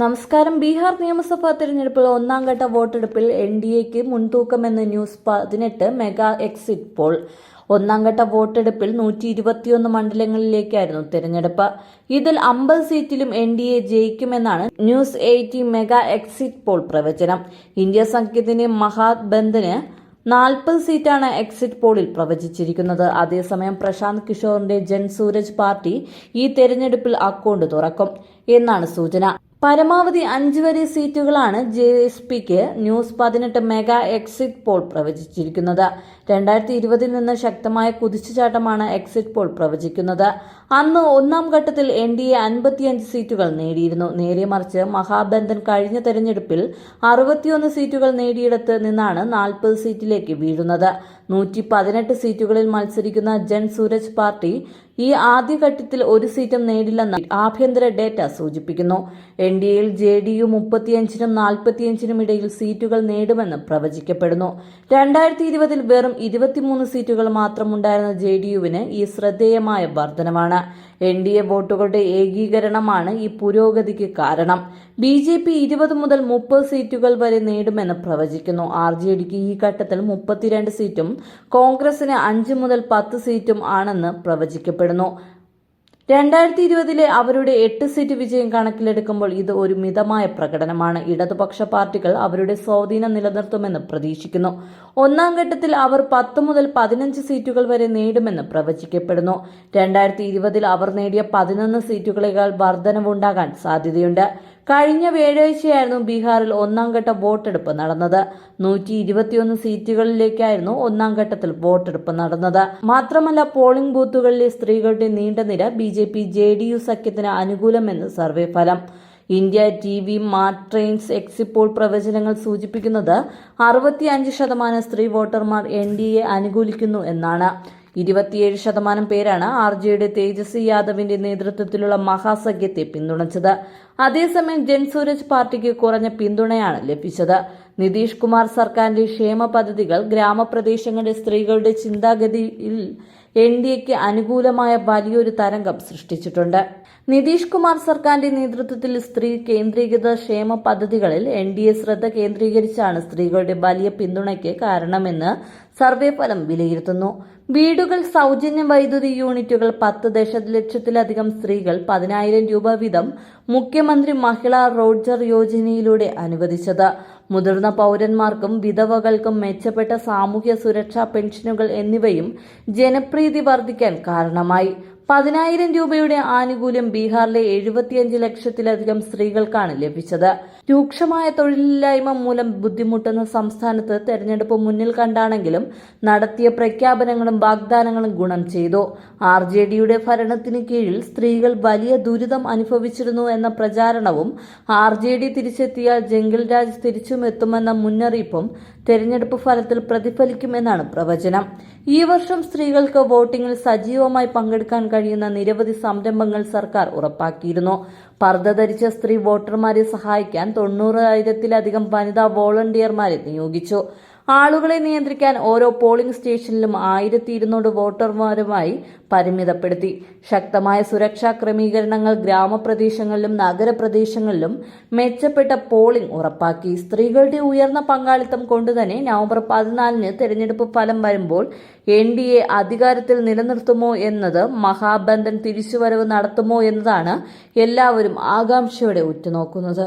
നമസ്കാരം. ബീഹാർ നിയമസഭാ തെരഞ്ഞെടുപ്പിൽ ഒന്നാം ഘട്ട വോട്ടെടുപ്പിൽ എൻ ഡി എക്ക് മുൻതൂക്കമെന്ന് ന്യൂസ് പതിനെട്ട് മെഗാ എക്സിറ്റ് പോൾ. ഒന്നാം ഘട്ട വോട്ടെടുപ്പിൽ നൂറ്റി ഇരുപത്തിയൊന്ന് മണ്ഡലങ്ങളിലേക്കായിരുന്നു തെരഞ്ഞെടുപ്പ്. ഇതിൽ അമ്പത് സീറ്റിലും N D A ജയിക്കുമെന്നാണ് News eighty mega exit poll പ്രവചനം. ഇന്ത്യ സഖ്യത്തിന്റെ മഹാബന്ധന് നാൽപ്പത് സീറ്റാണ് എക്സിറ്റ് പോളിൽ പ്രവചിച്ചിരിക്കുന്നത്. അതേസമയം പ്രശാന്ത് കിഷോറിന്റെ ജൻസൂരജ് പാർട്ടി ഈ തെരഞ്ഞെടുപ്പിൽ അക്കൗണ്ട് തുറക്കും എന്നാണ് സൂചന. പരമാവധി അഞ്ച് വരെ സീറ്റുകളാണ് ജെ എസ് പിക്ക് ന്യൂസ് പതിനെട്ട് മെഗാ എക്സിറ്റ് പോൾ പ്രവചിച്ചിരിക്കുന്നത്. രണ്ടായിരത്തി ഇരുപതിൽ നിന്ന് ശക്തമായ കുതിച്ചുചാട്ടമാണ് എക്സിറ്റ് പോൾ പ്രവചിക്കുന്നത്. അന്ന് ഒന്നാം ഘട്ടത്തിൽ എൻ ഡി എ അൻപത്തിയഞ്ച് സീറ്റുകൾ നേടിയിരുന്നു. നേരെ മറിച്ച് മഹാബന്ധൻ കഴിഞ്ഞ തെരഞ്ഞെടുപ്പിൽ അറുപത്തിയൊന്ന് സീറ്റുകൾ നേടിയിടത്ത് നിന്നാണ് നാൽപ്പത് സീറ്റിലേക്ക് വീഴുന്നത്. നൂറ്റി പതിനെട്ട് സീറ്റുകളിൽ മത്സരിക്കുന്ന ജൻ സൂരജ് പാർട്ടി ഈ ആദ്യഘട്ടത്തിൽ ഒരു സീറ്റും നേടില്ലെന്ന് ആഭ്യന്തര ഡേറ്റ സൂചിപ്പിക്കുന്നു. എൻ ഡി എയിൽ ജെ ഡി യു മുപ്പത്തിയഞ്ചിനും നാൽപ്പത്തിയഞ്ചിനും ഇടയിൽ സീറ്റുകൾ നേടുമെന്ന് പ്രവചിക്കപ്പെടുന്നു. രണ്ടായിരത്തി ഇരുപതിൽ വെറും ഇരുപത്തിമൂന്ന് സീറ്റുകൾ മാത്രമുണ്ടായിരുന്ന ജെ ഡി യുവിന് ഈ ശ്രദ്ധേയമായ വർധനമാണ് എൻ ഡി എ വോട്ടുകളുടെ ഏകീകരണമാണ് ഈ പുരോഗതിക്ക് കാരണം. ബി ജെ പി ഇരുപത് മുതൽ മുപ്പത് സീറ്റുകൾ വരെ നേടുമെന്ന് പ്രവചിക്കുന്നു. ആർ ജെ ഡിക്ക് ഈ ഘട്ടത്തിൽ മുപ്പത്തിരണ്ട് സീറ്റും കോൺഗ്രസിന് അഞ്ച് മുതൽ പത്ത് സീറ്റും ആണെന്ന് പ്രവചിക്കപ്പെടുന്നു. രണ്ടായിരത്തി ഇരുപതിലെ അവരുടെ എട്ട് സീറ്റ് വിജയം കണക്കിലെടുക്കുമ്പോൾ ഇത് ഒരു മിതമായ പ്രകടനമാണ്. ഇടതുപക്ഷ പാർട്ടികൾ അവരുടെ സ്വാധീനം നിലനിർത്തുമെന്ന് പ്രതീക്ഷിക്കുന്നു. ഒന്നാം ഘട്ടത്തിൽ അവർ പത്ത് മുതൽ പതിനഞ്ച് സീറ്റുകൾ വരെ നേടുമെന്ന് പ്രവചിക്കപ്പെടുന്നു. രണ്ടായിരത്തി ഇരുപതിൽ അവർ നേടിയ പതിനൊന്ന് സീറ്റുകളേക്കാൾ വർധനവുണ്ടാകാൻ സാധ്യതയുണ്ട്. കഴിഞ്ഞ വ്യാഴാഴ്ചയായിരുന്നു ബീഹാറിൽ ഒന്നാം ഘട്ട വോട്ടെടുപ്പ് നടന്നത്. നൂറ്റി ഇരുപത്തിയൊന്ന് സീറ്റുകളിലേക്കായിരുന്നു ഒന്നാം ഘട്ടത്തിൽ വോട്ടെടുപ്പ് നടന്നത്. മാത്രമല്ല പോളിംഗ് ബൂത്തുകളിലെ സ്ത്രീകളുടെ നീണ്ട നിര B J P J D U സഖ്യത്തിന് അനുകൂലമെന്ന് സർവേ ഫലം. ഇന്ത്യ ടി വി മാർട്ട് ട്രെയിൻസ് എക്സിപ്പോൾ പ്രവചനങ്ങൾ സൂചിപ്പിക്കുന്നത് അറുപത്തിയഞ്ച് ശതമാനം സ്ത്രീ വോട്ടർമാർ എൻ ഡി എ അനുകൂലിക്കുന്നു എന്നാണ്. ഇരുപത്തിയേഴ് ശതമാനം പേരാണ് ആർ ജെയുടെ തേജസ്വി യാദവിന്റെ നേതൃത്വത്തിലുള്ള മഹാസഖ്യത്തെ പിന്തുണച്ചത്. അതേസമയം ജൻസൂരജ് പാർട്ടിക്ക് കുറഞ്ഞ പിന്തുണയാണ് ലഭിച്ചത്. നിതീഷ് കുമാർ സർക്കാരിന്റെ ക്ഷേമ പദ്ധതികൾ ഗ്രാമപ്രദേശങ്ങളിലെ സ്ത്രീകളുടെ ചിന്താഗതിയിൽ എൻ ഡി എക്ക് അനുകൂലമായ വലിയൊരു തരംഗം സൃഷ്ടിച്ചിട്ടുണ്ട്. നിതീഷ് കുമാർ സർക്കാരിന്റെ നേതൃത്വത്തിൽ സ്ത്രീ കേന്ദ്രീകൃത ക്ഷേമ പദ്ധതികളിൽ എൻ ഡി എ ശ്രദ്ധ കേന്ദ്രീകരിച്ചാണ് സ്ത്രീകളുടെ വലിയ പിന്തുണയ്ക്ക് കാരണമെന്ന് സർവേ ഫലം വിലയിരുത്തുന്നു. വീടുകൾ സൗജന്യ വൈദ്യുതി യൂണിറ്റുകൾ പത്ത് ദശലക്ഷത്തിലധികം സ്ത്രീകൾ പതിനായിരം രൂപ വീതം മുഖ്യമന്ത്രി മഹിളാ റോഡ്ജർ യോജനയിലൂടെ അനുവദിച്ചത്. മുതിർന്ന പൗരന്മാർക്കും വിധവകൾക്കും മെച്ചപ്പെട്ട സാമൂഹ്യ സുരക്ഷാ പെൻഷനുകൾ എന്നിവയും ജനപ്രീതി വർദ്ധിക്കാൻ കാരണമായി. പതിനായിരം രൂപയുടെ ആനുകൂല്യം ബീഹാറിലെ എഴുപത്തിയഞ്ച് ലക്ഷത്തിലധികം സ്ത്രീകൾക്കാണ് ലഭിച്ചത്. രൂക്ഷമായ തൊഴിലില്ലായ്മ മൂലം ബുദ്ധിമുട്ടുന്ന സംസ്ഥാനത്ത് തെരഞ്ഞെടുപ്പ് മുന്നിൽ കണ്ടാണെങ്കിലും നടത്തിയ പ്രഖ്യാപനങ്ങളും വാഗ്ദാനങ്ങളും ഗുണം ചെയ്തു. ആർ ജെ ഡിയുടെ ഭരണത്തിന് കീഴിൽ സ്ത്രീകൾ വലിയ ദുരിതം അനുഭവിച്ചിരുന്നു എന്ന പ്രചാരണവും ആർ ജെ ഡി തിരിച്ചെത്തിയാൽ ജംഗിൾ രാജ് തിരിച്ചുമെത്തുമെന്ന മുന്നറിയിപ്പും തെരഞ്ഞെടുപ്പ് ഫലത്തിൽ പ്രതിഫലിക്കുമെന്നാണ് പ്രവചനം. ഈ വർഷം സ്ത്രീകൾക്ക് വോട്ടിംഗിൽ സജീവമായി പങ്കെടുക്കാൻ കഴിയുന്ന നിരവധി സംരംഭങ്ങൾ സർക്കാർ ഉറപ്പാക്കിയിരുന്നു. പർദ്ദ ധരിച്ച സ്ത്രീ വോട്ടർമാരെ സഹായിക്കാൻ തൊണ്ണൂറായിരത്തിലധികം വനിതാ വോളണ്ടിയർമാരെ നിയോഗിച്ചു ആളുകളെ നിയന്ത്രിക്കാൻ ഓരോ പോളിംഗ് സ്റ്റേഷനിലും ആയിരത്തി ഇരുന്നൂറ് വോട്ടർമാരുമായി പരിമിതപ്പെടുത്തി. ശക്തമായ സുരക്ഷാ ക്രമീകരണങ്ങൾ ഗ്രാമപ്രദേശങ്ങളിലും നഗരപ്രദേശങ്ങളിലും മെച്ചപ്പെട്ട പോളിംഗ് ഉറപ്പാക്കി. സ്ത്രീകളുടെ ഉയർന്ന പങ്കാളിത്തം കൊണ്ടുതന്നെ നവംബർ പതിനാലിന് തെരഞ്ഞെടുപ്പ് ഫലം വരുമ്പോൾ എൻ ഡി എ അധികാരത്തിൽ നിലനിർത്തുമോ എന്നത് മഹാബന്ധൻ തിരിച്ചുവരവ് നടത്തുമോ എന്നതാണ് എല്ലാവരും ആകാംക്ഷയോടെ ഉറ്റുനോക്കുന്നത്.